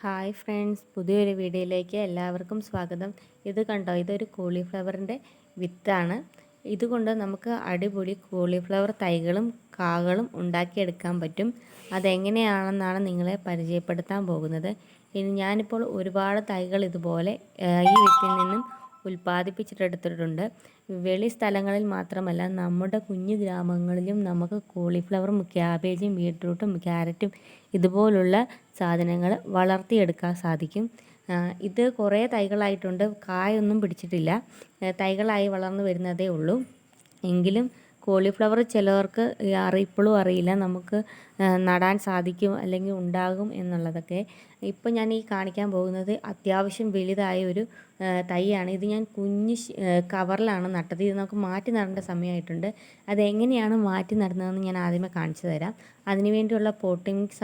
Hi friends പുതിയൊരു വീഡിയോയിലേക്ക് എല്ലാവർക്കും സ്വാഗതം. ഇത് കണ്ടോ? ഇതൊരു കോളിഫ്ലവറിന്റെ വിത്താണ്. ഇതുകൊണ്ട് നമുക്ക് അടിപൊളി കോളിഫ്ലവർ തൈകളും കാകളും ഉണ്ടാക്കിയെടുക്കാൻ പറ്റും. അതെങ്ങനെയാണെന്നാണ് നിങ്ങളെ പരിചയപ്പെടുത്താൻ പോകുന്നത്. ഇനി ഞാനിപ്പോൾ ഒരുപാട് തൈകൾ ഇതുപോലെ ഈ വിത്തിൽ നിന്നും ഉൽപ്പാദിപ്പിച്ചിട്ടെടുത്തിട്ടുണ്ട്. വെളി സ്ഥലങ്ങളിൽ മാത്രമല്ല നമ്മുടെ കുഞ്ഞു ഗ്രാമങ്ങളിലും നമുക്ക് കോളിഫ്ലവറും ക്യാബേജും ബീട്രൂട്ടും ക്യാരറ്റും ഇതുപോലുള്ള സാധനങ്ങൾ വളർത്തിയെടുക്കാൻ സാധിക്കും. ഇത് കുറേ തൈകളായിട്ടുണ്ട്. കായൊന്നും പിടിച്ചിട്ടില്ല. തൈകളായി വളർന്നു വരുന്നതേ ഉള്ളൂ. എങ്കിലും കോളിഫ്ലവർ ചിലവർക്ക് ഇപ്പോഴും അറിയില്ല. നമുക്ക് നടാൻ സാധിക്കും അല്ലെങ്കിൽ ഉണ്ടാകും എന്നുള്ളതൊക്കെ. ഇപ്പം ഞാൻ ഈ കാണിക്കാൻ പോകുന്നത് അത്യാവശ്യം വലുതായ ഒരു തൈയാണ്. ഇത് ഞാൻ കുഞ്ഞ് കവറിലാണ് നട്ടത്. ഇത് നമുക്ക് മാറ്റി നടേണ്ട സമയമായിട്ടുണ്ട്. അതെങ്ങനെയാണ് മാറ്റി നടുന്നതെന്ന് ഞാൻ ആദ്യമേ കാണിച്ചു തരാം. അതിന് വേണ്ടിയുള്ള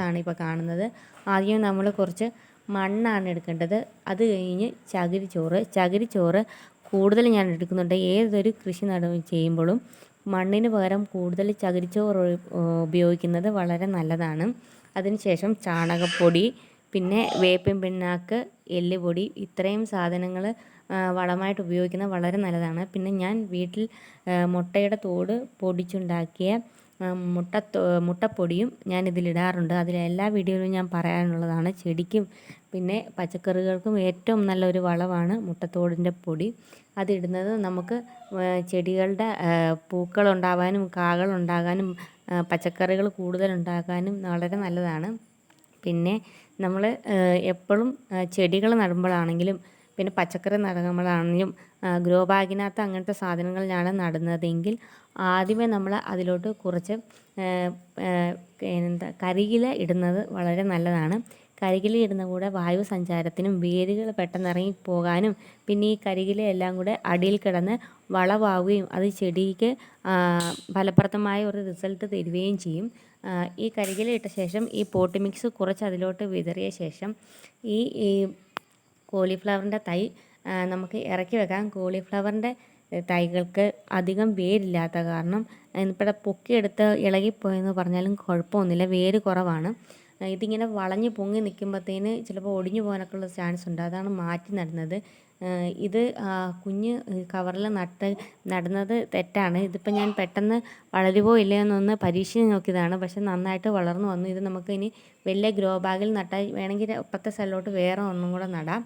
ആണ് ഇപ്പോൾ കാണുന്നത്. ആദ്യം നമ്മൾ കുറച്ച് മണ്ണാണ് എടുക്കേണ്ടത്. അത് കഴിഞ്ഞ് ചകിരിച്ചോറ്. ചകിരിച്ചോറ് കൂടുതൽ ഞാൻ എടുക്കുന്നുണ്ട്. ഏതൊരു കൃഷി നട ചെയ്യുമ്പോഴും മണ്ണിന് പകരം കൂടുതൽ ചകിരിച്ചോറ് ഉപയോഗിക്കുന്നത് വളരെ നല്ലതാണ്. അതിനുശേഷം ചാണകപ്പൊടി പിന്നെ വേപ്പിൻ പിണ്ണാക്ക് എല്ലുപൊടി ഇത്രയും സാധനങ്ങൾ വളമായിട്ട് ഉപയോഗിക്കുന്നത് വളരെ നല്ലതാണ്. പിന്നെ ഞാൻ വീട്ടിൽ മുട്ടയുടെ തോട് പൊടിച്ചുണ്ടാക്കിയ മുട്ട മുട്ടപ്പൊടിയും ഞാൻ ഇതിലിടാറുണ്ട്. അതിൽ എല്ലാ വീഡിയോയിലും ഞാൻ പറയാനുള്ളതാണ് ചെടിക്കും പിന്നെ പച്ചക്കറികൾക്കും ഏറ്റവും നല്ലൊരു വളമാണ് മുട്ടത്തോടിന്റെ പൊടി. അതിടുന്നത് നമുക്ക് ചെടികളുടെ പൂക്കളുണ്ടാവാനും കാകളുണ്ടാകാനും പച്ചക്കറികൾ കൂടുതലുണ്ടാകാനും വളരെ നല്ലതാണ്. പിന്നെ നമ്മൾ എപ്പോഴും ചെടികൾ നടുമ്പോഴാണെങ്കിലും പിന്നെ പച്ചക്കറി നടുമ്പോഴാണെങ്കിലും ഗ്രോ ബാഗിനകത്ത് അങ്ങനത്തെ സാധനങ്ങളിലാണ് നടുന്നതെങ്കിൽ ആദ്യമേ നമ്മൾ അതിലോട്ട് കുറച്ച് എന്താ കരിയില ഇടുന്നത് വളരെ നല്ലതാണ്. കരികില ഇടുന്ന കൂടെ വായു സഞ്ചാരത്തിനും വേരുകൾ പെട്ടെന്ന് ഇറങ്ങി പോകാനും പിന്നെ ഈ കരികില എല്ലാം കൂടെ അടിയിൽ കിടന്ന് വളവാവുകയും അത് ചെടിക്ക് ഫലപ്രദമായ ഒരു റിസൾട്ട് തരികയും ചെയ്യും. ഈ കരികില ഇട്ട ശേഷം ഈ പോട്ടി മിക്സ് കുറച്ച് അതിലോട്ട് വിതറിയ ശേഷം ഈ കോളിഫ്ലവറിന്റെ തൈ നമുക്ക് ഇറക്കി വെക്കാം. കോളിഫ്ലവറിന്റെ തൈകൾക്ക് അധികം വേരില്ലാത്ത കാരണം ഇവിടെ പൊക്കിയെടുത്ത് ഇളകിപ്പോയെന്ന് പറഞ്ഞാലും കുഴപ്പമൊന്നുമില്ല. വേര് കുറവാണ്. ഇതിങ്ങനെ വളഞ്ഞ് പൊങ്ങി നിൽക്കുമ്പോഴത്തേന് ചിലപ്പോൾ ഒടിഞ്ഞു പോകാനൊക്കെ ഉള്ള ചാൻസ് ഉണ്ട്. അതാണ് മാറ്റി നടുന്നത്. ഇത് കുഞ്ഞ് കവറിൽ നട്ട് നടുന്നത് തെറ്റാണ്. ഇതിപ്പോൾ ഞാൻ പെട്ടെന്ന് വളരുവോ ഇല്ലയോ എന്നൊന്ന് പരീക്ഷിച്ച് നോക്കിയതാണ്. പക്ഷെ നന്നായിട്ട് വളർന്നു വന്നു. ഇത് നമുക്ക് ഇനി വലിയ ഗ്രോ ബാഗിൽ നട്ടാൽ വേണമെങ്കിൽ അപ്പുറത്തെ സ്ഥലത്തോട്ട് വേറെ ഒന്നും കൂടെ നടാം.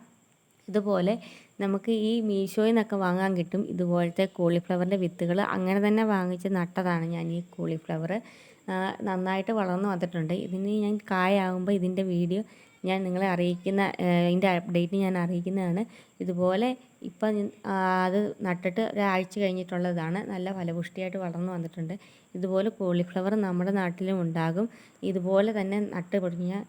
ഇതുപോലെ നമുക്ക് ഈ മീഷോയിൽ നിന്നൊക്കെ വാങ്ങാൻ കിട്ടും. ഇതുപോലത്തെ കോളിഫ്ലവറിന്റെ വിത്തുകൾ അങ്ങനെ തന്നെ വാങ്ങിച്ച് നട്ടതാണ് ഞാൻ ഈ കോളിഫ്ലവർ. നന്നായിട്ട് വളർന്നു വന്നിട്ടുണ്ട്. ഇതിന് ഞാൻ കായാകുമ്പോൾ ഇതിന്റെ വീഡിയോ ഞാൻ നിങ്ങളെ അറിയിക്കുന്ന ഇതിന്റെ അപ്ഡേറ്റ് ഞാൻ അറിയിക്കുന്നതാണ്. ഇതുപോലെ ഇപ്പം അത് നട്ടിട്ട് ഒരാഴ്ച കഴിഞ്ഞിട്ടുള്ളതാണ്. നല്ല ഫലപുഷ്ടിയായിട്ട് വളർന്നു വന്നിട്ടുണ്ട്. ഇതുപോലെ കോളിഫ്ലവർ നമ്മുടെ നാട്ടിലും ഉണ്ടാകും. ഇതുപോലെ തന്നെ നട്ട് പൊടിഞ്ഞാൽ